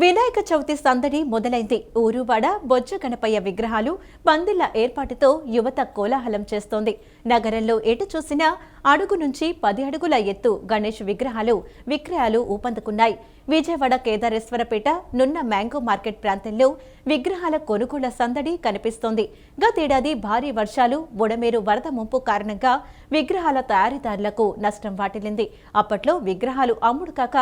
వినాయక చవితి సందడి మొదలైంది. ఊరువాడ బొజ్జ గణపయ్య విగ్రహాలు పందిళ్ళ ఏర్పాటుతో యువత కోలాహలం చేస్తోంది. నగరంలో ఎటు చూసినా అడుగు నుంచి పది అడుగుల ఎత్తు గణేష్ విగ్రహాలు విక్రయాలు ఊపందుకున్నాయి. విజయవాడ కేదారేశ్వరపేట నున్న మ్యాంగో మార్కెట్ ప్రాంతంలో విగ్రహాల కొనుగోళ్ళ సందడి కనిపిస్తోంది. గతేడాది భారీ వర్షాలు బుడమేరు వరద ముంపు కారణంగా విగ్రహాల తయారీదారులకు నష్టం వాటిల్లింది. అప్పట్లో విగ్రహాలు అమ్ముడు కాక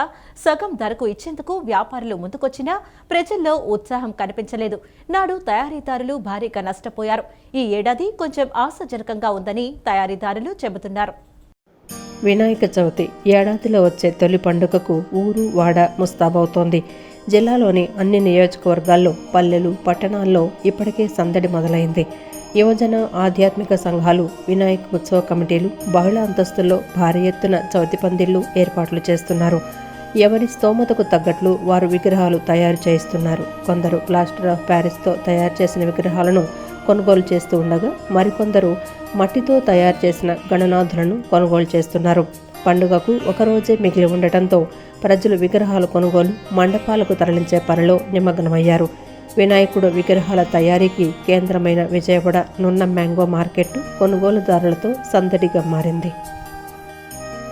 సగం ధరకు ఇచ్చేందుకు వ్యాపారులు ముందుకొచ్చినా ప్రజల్లో ఉత్సాహం కనిపించలేదు. నాడు తయారీదారులు భారీగా నష్టపోయారు. ఈ ఏడాది కొంచెం ఆశాజనకంగా ఉందని తయారీదారులు చెబుతున్నారు. వినాయక చవితి ఏడాదిలో వచ్చే తొలి పండుగకు ఊరు వాడ ముస్తాబవుతోంది. జిల్లాలోని అన్ని నియోజకవర్గాల్లో పల్లెలు పట్టణాల్లో ఇప్పటికే సందడి మొదలైంది. యువజన ఆధ్యాత్మిక సంఘాలు వినాయక ఉత్సవ కమిటీలు బహుళ అంతస్తుల్లో భారీ ఎత్తున చవితి పందిళ్ళు ఏర్పాట్లు చేస్తున్నారు. ఎవరి స్తోమతకు తగ్గట్లు వారు విగ్రహాలు తయారు చేయిస్తున్నారు. కొందరు ప్లాస్టర్ ఆఫ్ ప్యారిస్తో తయారు చేసిన విగ్రహాలను కొనుగోలు చేస్తూ ఉండగా మరికొందరు మట్టితో తయారు చేసిన గణనాథులను కొనుగోలు చేస్తున్నారు. పండుగకు ఒకరోజే మిగిలి ఉండటంతో ప్రజలు విగ్రహాలు కొనుగోలు మండపాలకు తరలించే పనిలో నిమగ్నమయ్యారు. వినాయకుడు విగ్రహాల తయారీకి కేంద్రమైన విజయవాడ నున్న మ్యాంగో మార్కెట్ కొనుగోలుదారులతో సందడిగా మారింది.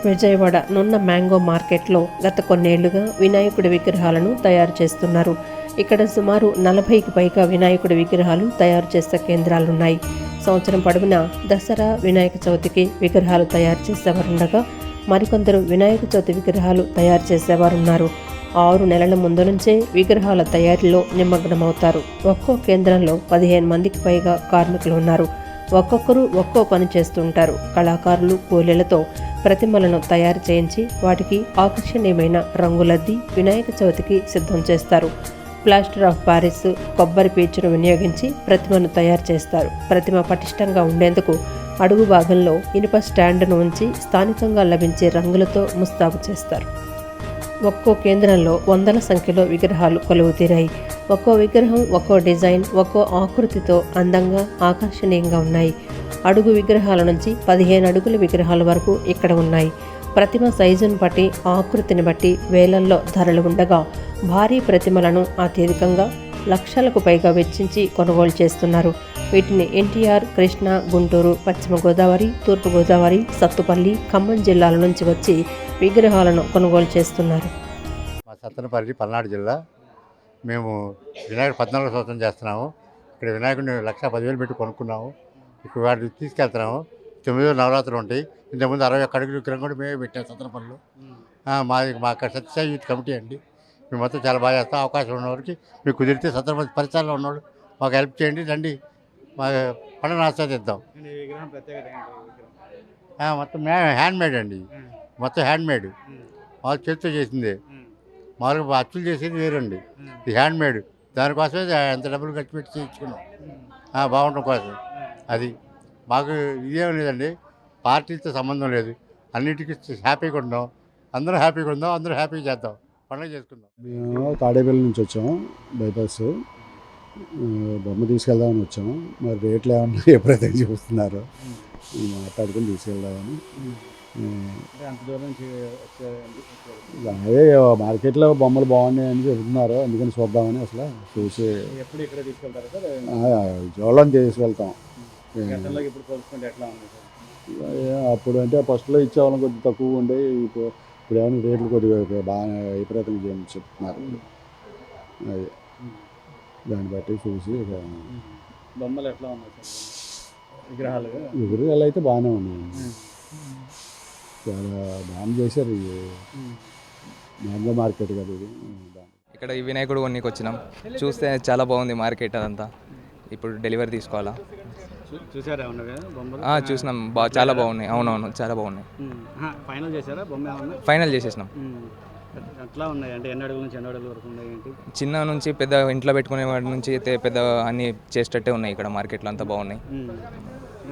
విజయవాడ నున్న మ్యాంగో మార్కెట్లో గత కొన్నేళ్ళుగా వినాయకుడి విగ్రహాలను తయారు చేస్తున్నారు. ఇక్కడ సుమారు నలభైకి పైగా వినాయకుడి విగ్రహాలు తయారు చేసే కేంద్రాలున్నాయి. సంవత్సరం పొడవునా దసరా వినాయక చవితికి విగ్రహాలు తయారు చేసేవారుండగా మరికొందరు వినాయక చవితి విగ్రహాలు తయారు చేసేవారున్నారు. ఆరు నెలల ముందు నుంచే విగ్రహాల తయారీలో నిమగ్నమవుతారు. ఒక్కో కేంద్రంలో పదిహేను మందికి పైగా కార్మికులు ఉన్నారు ఒక్కొక్కరు ఒక్కో పని చేస్తుంటారు. కళాకారులు కూలీలతో ప్రతిమలను తయారు చేయించి వాటికి ఆకర్షణీయమైన రంగులద్ది వినాయక చవితికి సిద్ధం చేస్తారు. ప్లాస్టర్ ఆఫ్ పారిస్ కొబ్బరి పీచును వినియోగించి ప్రతిమను తయారు చేస్తారు. ప్రతిమ పటిష్టంగా ఉండేందుకు అడుగు భాగంలో ఇనుప స్టాండ్ను ఉంచి స్థానికంగా లభించే రంగులతో ముస్తాబు చేస్తారు. ఒక్కో కేంద్రంలో వందల సంఖ్యలో విగ్రహాలు కొలువుతీరాయి. ఒక్కో విగ్రహం ఒక్కో డిజైన్ ఒక్కో ఆకృతితో అందంగా ఆకర్షణీయంగా ఉన్నాయి. అడుగు విగ్రహాల నుంచి పదిహేను అడుగుల విగ్రహాల వరకు ఇక్కడ ఉన్నాయి. ప్రతిమ సైజును బట్టి ఆకృతిని బట్టి వేలల్లో ధరలు ఉండగా భారీ ప్రతిమలను అత్యధికంగా లక్షలకు పైగా వెచ్చించి కొనుగోలు చేస్తున్నారు. వీటిని ఎన్టీఆర్ కృష్ణా గుంటూరు పశ్చిమ గోదావరి తూర్పు గోదావరి సత్తుపల్లి ఖమ్మం జిల్లాల నుంచి వచ్చి విగ్రహాలను కొనుగోలు చేస్తున్నారు. మా సత్తనపల్లి పల్నాడు జిల్లా. మేము వినాయకుడు పద్నాలుగు సంవత్సరం చేస్తున్నాము. ఇక్కడ వినాయకుడిని లక్ష పదివేలు పెట్టి కొనుక్కున్నాము. ఇక్కడ వాటిని తీసుకెళ్తున్నాము. తొమ్మిదో నవరాత్రులు ఉంటాయి. ఇంతకుముందు అరవై ఒక్క అడుగుల విగ్రహం కూడా మేమే పెట్టాం సత్తనపల్లిలో. మా అక్కడ సత్యసాయి యూత్ కమిటీ అండి. మేము మొత్తం చాలా బాగా చేస్తాం. అవకాశం ఉన్నవారికి మీకు కుదిరితే సత్తనపల్లి పరిసరాల్లో ఉన్నవాడు మాకు హెల్ప్ చేయండి. రండి. మా పండుగ ఆస్వాదిద్దాం. మొత్తం హ్యాండ్ మేడ్ అండి. మొత్తం హ్యాండ్ మేడ్ వాళ్ళు చేతితో చేసిందే. మామూలుగా అచ్చులు చేసేది వేరండి. ఇది హ్యాండ్ మేడ్ దానికోసమే ఎంత డబ్బులు ఖర్చు పెట్టి చేయించుకున్నాం. బాగుండడం కోసం. అది మాకు ఇదేం లేదండి. పార్టీలతో సంబంధం లేదు. అన్నిటికీ హ్యాపీగా ఉందాం అందరూ హ్యాపీగా ఉందాం అందరూ హ్యాపీగా చేద్దాం. పండుగ చేసుకుందాం. మేము తాడేపల్లి నుంచి వచ్చాము బైపాస్. బొమ్మ తీసుకెళ్దామని వచ్చాము మరి రేట్లు ఏమన్నా ఎప్పుడైతే చూస్తున్నారు మాట్లాడుకుని తీసుకెళ్దామని. అదే మార్కెట్లో బొమ్మలు బాగున్నాయని చెబుతున్నారు అందుకని చూద్దామని అసలు చూసి ఎప్పుడు ఇక్కడ తీసుకెళ్తారు సార్? ఆ, జోళ్ళని తీసుకెళ్తాం. అప్పుడు అంటే ఫస్ట్లో ఇచ్చేవాళ్ళం కొద్దిగా తక్కువ ఉండే ఇప్పుడు ఇప్పుడు ఏమైనా రేట్లు కొద్దిగా బాగా విపరీతంగా చేయమని చెప్తున్నారు. అది దాన్ని బట్టి చూసి బొమ్మలు ఎట్లా ఉన్నాయి విగ్రహాలు? విగ్రహాలు అయితే బాగానే ఉన్నాయి. ఉమ్, చాలా బాగా చేశారు ఈ ఉమ్. మ్యాంగో మార్కెట్ కదా ఇది. ఇక్కడ ఈ వినాయకుడు కొన్నికి వచ్చినాం చూస్తే చాలా బాగుంది మార్కెట్ అదంతా. ఇప్పుడు డెలివరీ తీసుకోవాలా? చూసారా చూసినాం. బా చాలా బాగున్నాయి. అవునవును చాలా బాగున్నాయి. ఫైనల్ చేశారా బొమ్మ ఫైనల్ చేసేసినాం. ఎట్లా ఉన్నాయి? అంటే ఎన్ని అడుగుల నుంచి ఎన్ని అడుగుల వరకు ఉన్నాయి చిన్న నుంచి పెద్ద ఇంట్లో పెట్టుకునే వాడి నుంచి అయితే పెద్ద అన్ని చేసేటట్టే ఉన్నాయి ఇక్కడ మార్కెట్లో అంతా బాగున్నాయి.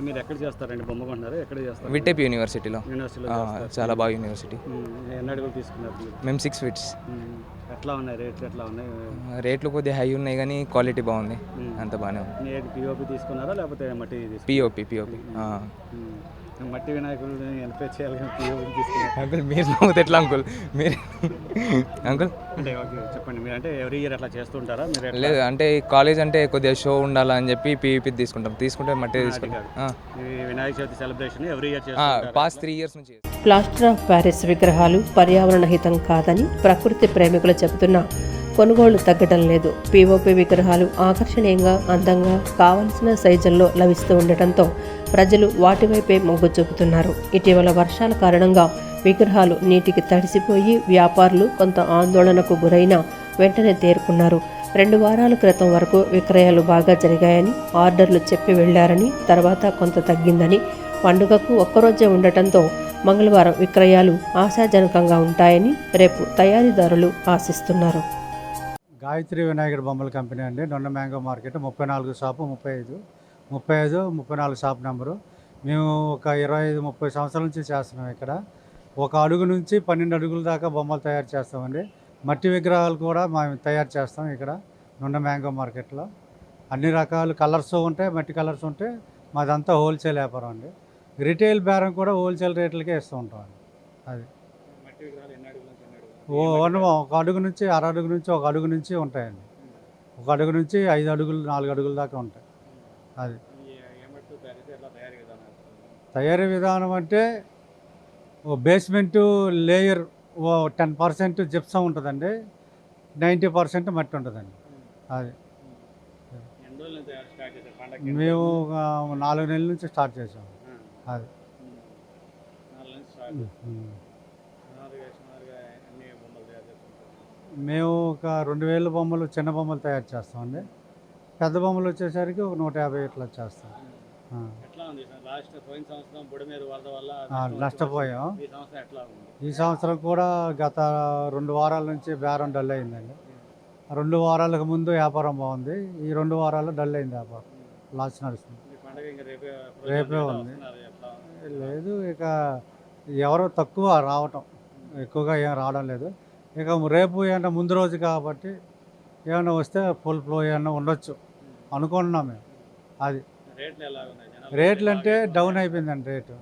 మీరు ఎక్కడ చేస్తారండి? బొమ్మ కొంటున్నారు? ఎక్కడ చేస్తారు? విటెప్ యూనివర్సిటీలో. యూనివర్సిటీలో. చాలా బాగా యూనివర్సిటీ. ఉమ్, ఎన్ని అడుగులు తీసుకున్నారు మేము సిక్స్ ఫీట్స్ ఎట్లా ఉన్నాయి? రేట్లు ఎట్లా ఉన్నాయి? రేట్లు కొద్దిగా హై ఉన్నాయి కానీ క్వాలిటీ బాగుంది. అంత బాగానే ఉంది. పిఓపి తీసుకున్నారా? లేకపోతే మట్టి? POP POP. మట్టి వినాయకుడు ఎన్పే చేయాలి. అంకుల్ మీరు నవ్వుతే ఎట్లా అంకుల్? మీరు అంకుల్? అంటే ఓకే చెప్పండి. మీరు అంటే ఎవ్రీ ఇయర్ అట్లా చేస్తుంటారా మీరు? లేదు అంటే కాలేజ్ అంటే కొద్దిగా షో ఉండాలా అని చెప్పి పీవీపీ తీసుకుంటాం. తీసుకుంటే మట్టి తీసుకుంటాం. Vinayaka Chavithi celebration every year past three years నుంచి ప్లాస్టర్ ఆఫ్ ప్యారిస్ విగ్రహాలు పర్యావరణ హితం కాదని ప్రకృతి ప్రేమికులు చెబుతున్నా. కొనుగోళ్ళు తగ్గడం లేదు. పీఓపీ విగ్రహాలు ఆకర్షణీయంగా అందంగా కావలసిన సైజుల్లో లభిస్తూ ఉండటంతో ప్రజలు వాటి వైపే మొగ్గు చూపుతున్నారు. ఇటీవల వర్షాల కారణంగా విగ్రహాలు నీటికి తడిసిపోయి వ్యాపారులు కొంత ఆందోళనకు గురైన వెంటనే తేరుకున్నారు. రెండు వారాల క్రితం వరకు విక్రయాలు బాగా జరిగాయని ఆర్డర్లు చెప్పి వెళ్ళారని తర్వాత కొంత తగ్గిందని పండుగకు ఒక్కరోజే ఉండటంతో మంగళవారం విక్రయాలు ఆశాజనకంగా ఉంటాయని రేపు తయారీదారులు ఆశిస్తున్నారు. గాయత్రి వినాయకుడు బొమ్మల కంపెనీ అండి. నొన్న మ్యాంగో మార్కెట్ ముప్పై నాలుగు షాపు ముప్పై ఐదు. ముప్పై ఐదు ముప్పై నాలుగు షాప్ నెంబరు. మేము ఒక ఇరవై ఐదు ముప్పై సంవత్సరాల నుంచి చేస్తున్నాం ఇక్కడ. ఒక అడుగు నుంచి పన్నెండు అడుగుల దాకా బొమ్మలు తయారు చేస్తామండి. మట్టి విగ్రహాలు కూడా మేము తయారు చేస్తాం ఇక్కడ నున్న మ్యాంగో మార్కెట్లో. అన్ని రకాల కలర్స్ ఉంటాయి మట్టి కలర్స్ ఉంటాయి మాదంతా హోల్సేల్ వ్యాపారం అండి. రిటైల్ బేరం కూడా హోల్సేల్ రేట్లకే ఇస్తూ ఉంటాం అండి. అది. ఒక అడుగు నుంచి అర అడుగు నుంచి ఒక అడుగు నుంచి ఉంటాయండి. ఒక అడుగు నుంచి ఐదు అడుగులు నాలుగు అడుగుల దాకా ఉంటాయి. అది. తయారు విధానం అంటే ఓ బేస్మెంట్ లేయర్ ఓ టెన్ పర్సెంట్ జిప్సం ఉంటుందండి. నైంటీ పర్సెంట్ మట్టి ఉంటుందండి. అది. మేము నాలుగు నెలల నుంచి స్టార్ట్ చేసాం అది. మేము ఒక రెండు వేల బొమ్మలు చిన్న బొమ్మలు తయారు చేస్తామండి. పెద్ద బొమ్మలు వచ్చేసరికి ఒక నూట యాభై ఇట్లా చేస్తాం ఆ. ఎట్లా ఉంది సార్? లాస్ట్ పోయిన సంవత్సరం బుడమేరు వరద వల్ల ఆ, నష్టం నష్టపోయాం. ఈ సంవత్సరం కూడా గత రెండు వారాల నుంచి బేరం డల్ అయిందండి. రెండు వారాలకు ముందు వ్యాపారం బాగుంది. ఈ రెండు వారాలు డల్ అయింది వ్యాపారం. లాస్ నడుస్తుంది. రేపే ఉంది? లేదు ఇక ఎవరో తక్కువ రావటం. ఎక్కువగా ఏం రావడం లేదు. ఇక రేపు ఏమన్నా ముందు రోజు కాబట్టి ఏమైనా వస్తే ఫుల్ ఫ్లో ఏమన్నా ఉండొచ్చు. అనుకుంటున్నాం మేము. అది. రేట్లు ఎలా ఉన్నాయి? జనాలు రేట్లు అంటే డౌన్ అయిపోయిందండి రేటు.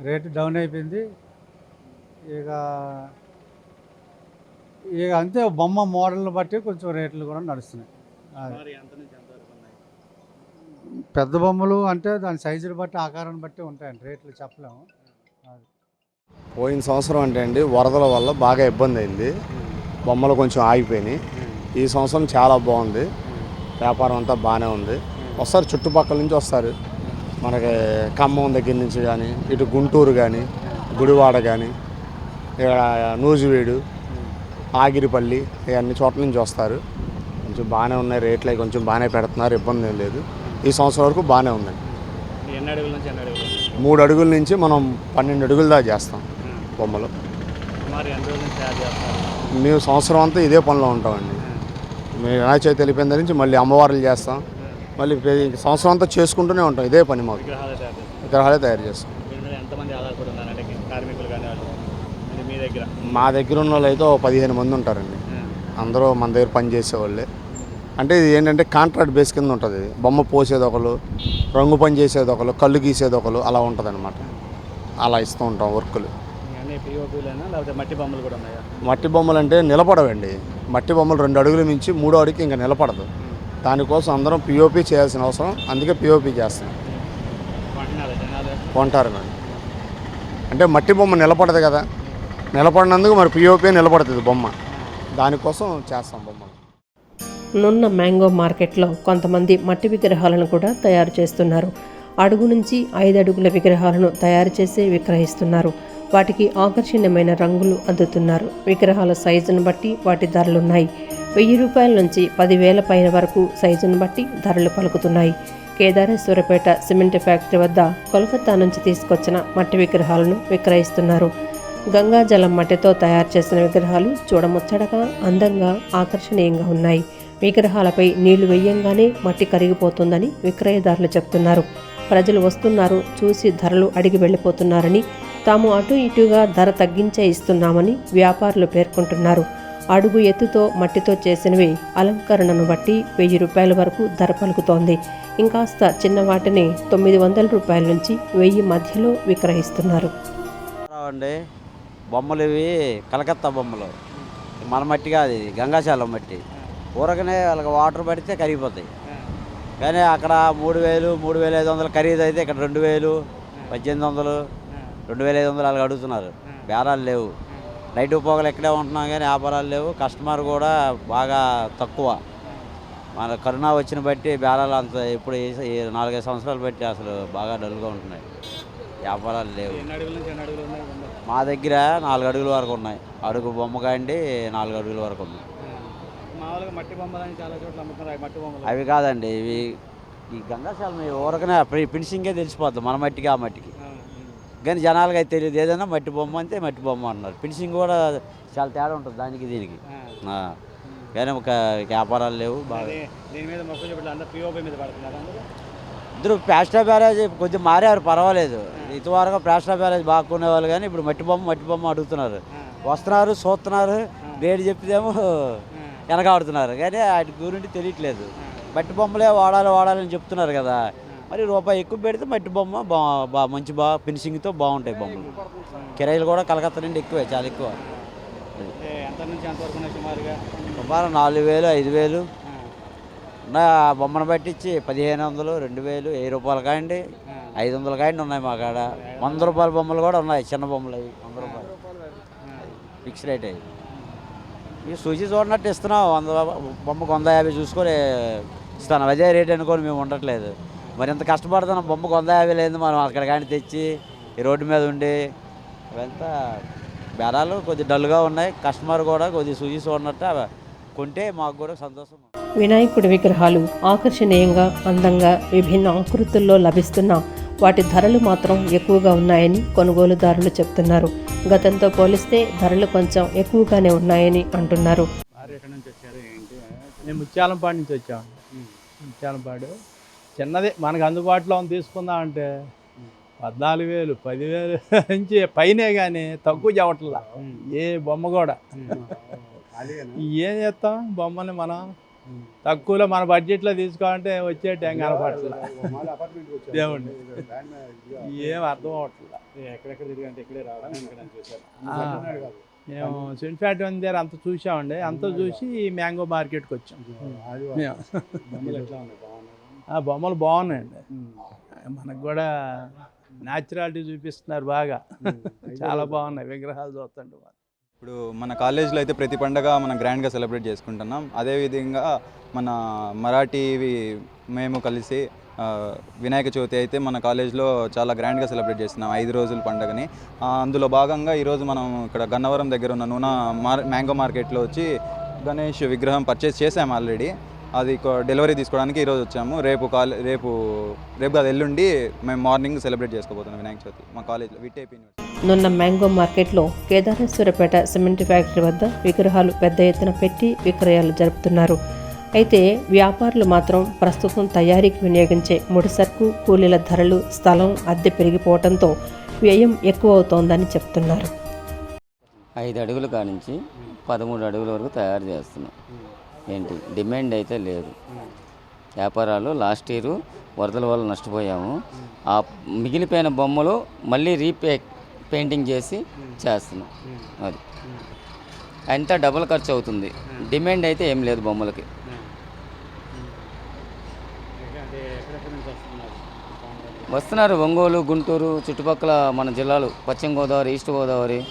రేటు డౌన్ అయిపోయింది. ఇక ఇక అంతే బొమ్మ మోడల్ బట్టి కొంచెం రేట్లు కూడా నడుస్తున్నాయి. అది. సుమారు ఎంత నుంచి ఎంత వరకు ఉన్నాయి? పెద్ద బొమ్మలు అంటే దాని సైజుని బట్టి ఆకారాన్ని బట్టి ఉంటాయండి రేట్లు చెప్పలేము. పోయిన సంవత్సరం అంటే అండి వరదల వల్ల బాగా ఇబ్బంది అయింది. బొమ్మలు కొంచెం ఆగిపోయినాయి. ఈ సంవత్సరం చాలా బాగుంది. వ్యాపారం అంతా బాగానే ఉంది. వస్తారు చుట్టుపక్కల నుంచి వస్తారు. మనకి ఖమ్మం దగ్గర నుంచి కానీ ఇటు గుంటూరు కానీ గుడివాడ కానీ ఇక్కడ నూజివీడు ఆగిరిపల్లి ఇవన్నీ చోట్ల నుంచి వస్తారు. కొంచెం బాగానే ఉన్నాయి రేట్లు అవి కొంచెం బాగానే పెడుతున్నారు ఇబ్బంది ఏం లేదు. ఈ సంవత్సరం వరకు బాగానే ఉందండి అడుగులు మూడు అడుగుల నుంచి మనం పన్నెండు అడుగుల దాకా చేస్తాం బొమ్మలు. మేము సంవత్సరం అంతా ఇదే పనిలో ఉంటామండి. మేము వినాయక చవితి వెళ్ళిపోయిన నుంచి మళ్ళీ అమ్మవార్లు చేస్తాం. మళ్ళీ సంవత్సరం అంతా చేసుకుంటూనే ఉంటాం. ఇదే పని మాకు. విగ్రహాలు తయారు చేస్తాం. వాళ్ళు? మీ దగ్గర? దగ్గర ఉన్న వాళ్ళు అయితే పదిహేను మంది ఉంటారండి. అందరూ మన దగ్గర పని చేసేవాళ్ళే. అంటే ఇది ఏంటంటే కాంట్రాక్ట్ బేస్ కింద ఉంటుంది ఇది. బొమ్మ పోసేది ఒకరు రంగు పని చేసేది ఒకరు కళ్ళు గీసేది ఒకరు అలా ఉంటుంది అలా ఇస్తూ ఉంటాం వర్కులు. పిఓపీలేనా లేకపోతే మట్టి బొమ్మలు కూడా ఉన్నాయా? మట్టి బొమ్మలు అంటే నిలబడవండి. మట్టి బొమ్మలు రెండు అడుగుల మించి మూడో అడుగుకి ఇంకా నిలబడదు. దానికోసం అందరం పిఓపి చేయాల్సిన అవసరం. అందుకే పిఓపి చేస్తాం. కొంటున్నారా జనాలు? కొంటారు మేడం అంటే మట్టి బొమ్మ నిలబడదు కదా. నిలబడినందుకు మరి పిఓపి నిలబడుతుంది బొమ్మ. దానికోసం చేస్తాం బొమ్మలు. నున్న మ్యాంగో మార్కెట్లో కొంతమంది మట్టి విగ్రహాలను కూడా తయారు చేస్తున్నారు. అడుగు నుంచి ఐదు అడుగుల విగ్రహాలను తయారు చేసి విక్రయిస్తున్నారు. వాటికి ఆకర్షణీయమైన రంగులు అద్దుతున్నారు విగ్రహాల సైజును బట్టి వాటి ధరలున్నాయి. వెయ్యి రూపాయల నుంచి పదివేల పైన వరకు సైజును బట్టి ధరలు పలుకుతున్నాయి. కేదారేశ్వరపేట సిమెంట్ ఫ్యాక్టరీ వద్ద కోల్కతా నుంచి తీసుకొచ్చిన మట్టి విగ్రహాలను విక్రయిస్తున్నారు. గంగాజలం మట్టితో తయారు చేసిన విగ్రహాలు చూడముచ్చటగా అందంగా ఆకర్షణీయంగా ఉన్నాయి. విగ్రహాలపై నీళ్ళు వేయంగానే మట్టి కరిగిపోతుందని విక్రయదారులు చెప్తున్నారు. ప్రజలు వస్తున్నారు చూసి ధరలు అడిగి వెళ్ళిపోతున్నారని తాము అటు ఇటుగా ధర తగ్గించే ఇస్తున్నామని వ్యాపారులు పేర్కొంటున్నారు. అడుగు ఎత్తుతో మట్టితో చేసినవి అలంకరణను బట్టి వెయ్యి రూపాయల వరకు ధర పలుకుతోంది. ఇంకాస్త చిన్న వాటిని తొమ్మిది వందల రూపాయల నుంచి వెయ్యి మధ్యలో విక్రయిస్తున్నారు. అండి బొమ్మలు ఇవి కలకత్తా బొమ్మలు. మన మట్టి కాదు ఇది గంగాశాలం మట్టి. ఊరకనే వాళ్ళకి వాటర్ పడితే కరిగిపోతాయి. కానీ అక్కడ మూడు వేలు మూడు వేల ఐదు వందలు ఖరీదు అయితే ఇక్కడ రెండు వేలు పద్దెనిమిది వందలు. రెండు వేల ఐదు వందలు అలాగ అడుగుతున్నారు. బేరాలు లేవు. నైట్ పోగలు ఇక్కడే ఉంటున్నాం కానీ వ్యాపారాలు లేవు. కస్టమర్ కూడా బాగా తక్కువ. మన కరోనా వచ్చిన బట్టి బేరాలు అంత ఇప్పుడు నాలుగైదు సంవత్సరాలు బట్టి అసలు బాగా డల్గా ఉంటున్నాయి. వ్యాపారాలు లేవు. ఉన్నాయి? మా దగ్గర నాలుగు అడుగుల వరకు ఉన్నాయి. అడుగు బొమ్మ కాండి నాలుగు అడుగుల వరకు అమ్ముతున్నారు. అవి కాదండి ఇవి ఈ గంగాశాల ఊరకనే ఫినిషింగే తెలిసిపోద్ది. మన మట్టికి ఆ మట్టికి. కానీ జనాలకి అయితే తెలియదు ఏదైనా మట్టి బొమ్మ అంతే మట్టి బొమ్మ అంటున్నారు ఫినిషింగ్ కూడా చాలా తేడా ఉంటుంది దానికి దీనికి. కానీ ఒక వ్యాపారాలు లేవు బాగా. ఇద్దరు ప్లాస్టర్ బ్యారేజ్ కొంచెం మారారు పర్వాలేదు. ఇటువరకు ప్లాస్టర్ బ్యారేజ్ బాగా కొనేవాళ్ళు కానీ ఇప్పుడు మట్టి బొమ్మ మట్టి బొమ్మ అడుగుతున్నారు. వస్తున్నారు చూస్తున్నారు రేటు చెప్పిదేమో వెనకాడుతున్నారు. కానీ వాటి గురించి తెలియట్లేదు. మట్టి బొమ్మలే వాడాలి వాడాలని చెప్తున్నారు కదా. మరి రూపాయి ఎక్కువ పెడితే మట్టి బొమ్మ బా బా మంచి బాగా ఫినిషింగ్తో బాగుంటాయి బొమ్మలు. కిరాయిలు కూడా కలకత్తా నుండి ఎక్కువే చాలా ఎక్కువ. సుమారు నాలుగు వేలు ఐదు వేలు. ఆ, నా బొమ్మను పట్టించి పదిహేను వందలు రెండు వేలు వెయ్యి రూపాయలు కాయండి ఆ. ఐదు వందల కాయండి ఉన్నాయి మా కాడ. వంద రూపాయల బొమ్మలు కూడా ఉన్నాయి చిన్న బొమ్మలు అవి వంద రూపాయలు. ఫిక్స్ రేట్ అవి. ఈ సూచి చూడనట్టు ఇస్తున్నాం వంద బొమ్మకు వంద యాభై చూసుకొని ఇస్తాను. అదే రేట్ అనుకొని మేము ఉండట్లేదు. మరి ఇంత కష్టపడుతున్నాం బొమ్మకు వంద యాభై లేదు మనం అక్కడ కానీ తెచ్చి ఈ రోడ్డు మీద ఉండి. అవంతా బేరాలు కొద్ది డల్గా ఉన్నాయి. కస్టమర్ కూడా కొద్ది సూచి చూడనట్టు అవి కొంటే మాకు కూడా సంతోషం. వినాయకుడి విగ్రహాలు ఆకర్షణీయంగా అందంగా విభిన్న ఆకృతుల్లో లభిస్తున్న వాటి ధరలు మాత్రం ఎక్కువగా ఉన్నాయని కొనుగోలుదారులు చెప్తున్నారు. గతంతో పోలిస్తే ధరలు కొంచెం ఎక్కువగానే ఉన్నాయని అంటున్నారు. వారు ఎక్కడి నుంచి వచ్చారు ఏంటి? మేము ముత్యాలంపాడు నుంచి వచ్చాం ముత్యాలంపాడు. చిన్నది మనకు అందుబాటులో ఉంది తీసుకుందాం అంటే పద్నాలుగు వేలు పదివేలు నుంచి పైనే కానీ తక్కువ చెప్పట్లా ఏ బొమ్మ కూడా. ఏం చేస్తాం? బొమ్మని మనం తక్కువలో మన బడ్జెట్లో తీసుకోవాలంటే వచ్చేటి ఏం కనపట్ల దేవుణ్ణి. ఏం అర్థం అవట్లా మేము సిన్ఫాట్ దగ్గర అంత చూసామండి. అంత చూసి ఈ మ్యాంగో మార్కెట్కి వచ్చాం. మేము. బొమ్మలు ఆ బొమ్మలు బాగున్నాయండి. మనకు కూడా న్యాచురాలిటీ చూపిస్తున్నారు బాగా. చాలా బాగున్నాయి విగ్రహాలు చూస్తుంటే ఇప్పుడు మన కాలేజ్లో అయితే ప్రతి పండగ మనం గ్రాండ్గా సెలబ్రేట్ చేసుకుంటున్నాం. అదేవిధంగా మన మరాఠీవి మేము కలిసి వినాయక చవితి అయితే మన కాలేజ్లో చాలా గ్రాండ్గా సెలబ్రేట్ చేస్తున్నాం ఐదు రోజుల పండుగని. అందులో భాగంగా ఈరోజు మనం ఇక్కడ గన్నవరం దగ్గర ఉన్న నూనె మార్ మ్యాంగో మార్కెట్లో వచ్చి గణేష్ విగ్రహం పర్చేస్ చేసాము ఆల్రెడీ. అది డెలివరీ తీసుకోవడానికి ఈరోజు వచ్చాము. రేపు కాలే రేపు రేపు కాదు ఎల్లుండి మేము మార్నింగ్ సెలబ్రేట్ చేసుకోబోతున్నాం వినాయక చవితి మా కాలేజ్లో విటేపీ నిన్న నున్న మ్యాంగో మార్కెట్లో కేదారేశ్వరపేట సిమెంట్ ఫ్యాక్టరీ వద్ద విగ్రహాలు పెద్ద ఎత్తున పెట్టి విక్రయాలు జరుపుతున్నారు. అయితే వ్యాపారులు మాత్రం ప్రస్తుతం తయారీకి వినియోగించే ముడి సరుకు కూలీల ధరలు స్థలం అద్దె పెరిగిపోవడంతో వ్యయం ఎక్కువ అవుతోందని చెప్తున్నారు. ఐదు అడుగుల కానించి పదమూడు అడుగుల వరకు తయారు చేస్తున్నాం. ఏంటి? డిమాండ్ అయితే లేదు. వ్యాపారాలు లాస్ట్ ఇయర్ వరదల వల్ల నష్టపోయాము. ఆ మిగిలిపోయిన బొమ్మలు మళ్ళీ రీపే పెయింటింగ్ చేసి చేస్తున్నాం. అది. అంతా డబుల్ ఖర్చు అవుతుంది? డిమాండ్ అయితే ఏం లేదు బొమ్మలకి. వస్తున్నారు వస్తున్నారు ఒంగోలు గుంటూరు చుట్టుపక్కల మన జిల్లాలు పశ్చిమ గోదావరి ఈస్ట్ గోదావరి.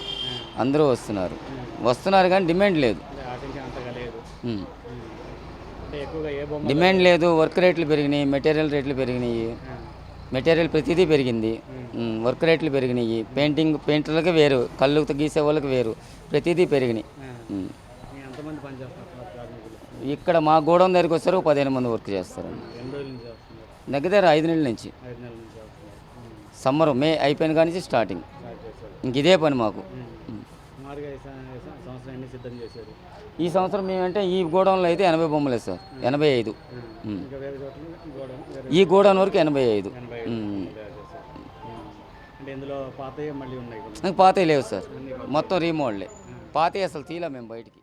అందరూ వస్తున్నారు. వస్తున్నారు కానీ డిమాండ్ లేదు. డిమాండ్ లేదు. వర్క్ రేట్లు పెరిగినాయి మెటీరియల్ రేట్లు పెరిగినాయి. మెటీరియల్ ప్రతిదీ పెరిగింది. వర్క్ రేట్లు పెరిగినాయి. పెయింటింగ్ పెయింటర్లకి వేరు కళ్ళు గీసే వాళ్ళకి వేరు ప్రతిదీ పెరిగినాయి. చేస్తారు ఇక్కడ మా గోడౌన్ దగ్గరికి వస్తారు పదిహేను మంది వర్క్ చేస్తారండి చేస్తున్నారు? దగ్గర ఐదు నెలల నుంచి. సమ్మర్ మే అయిపోయిన కాడి నుంచి స్టార్టింగ్. ఇంక ఇదే పని మాకు. సుమారుగా ఈ సంవత్సరం ఎన్ని సిద్ధం చేశారు? ఈ సంవత్సరం మేమంటే ఈ గోడౌన్లో అయితే ఎనభై బొమ్మలే సార్ ఎనభై ఐదు. ఈ గోడౌన్ వరకు ఎనభై ఐదు. పాతయ్య పాతవి లేవు సార్. మొత్తం రీమోడలే పాతవి అసలు తీయలే మేము బయటికి.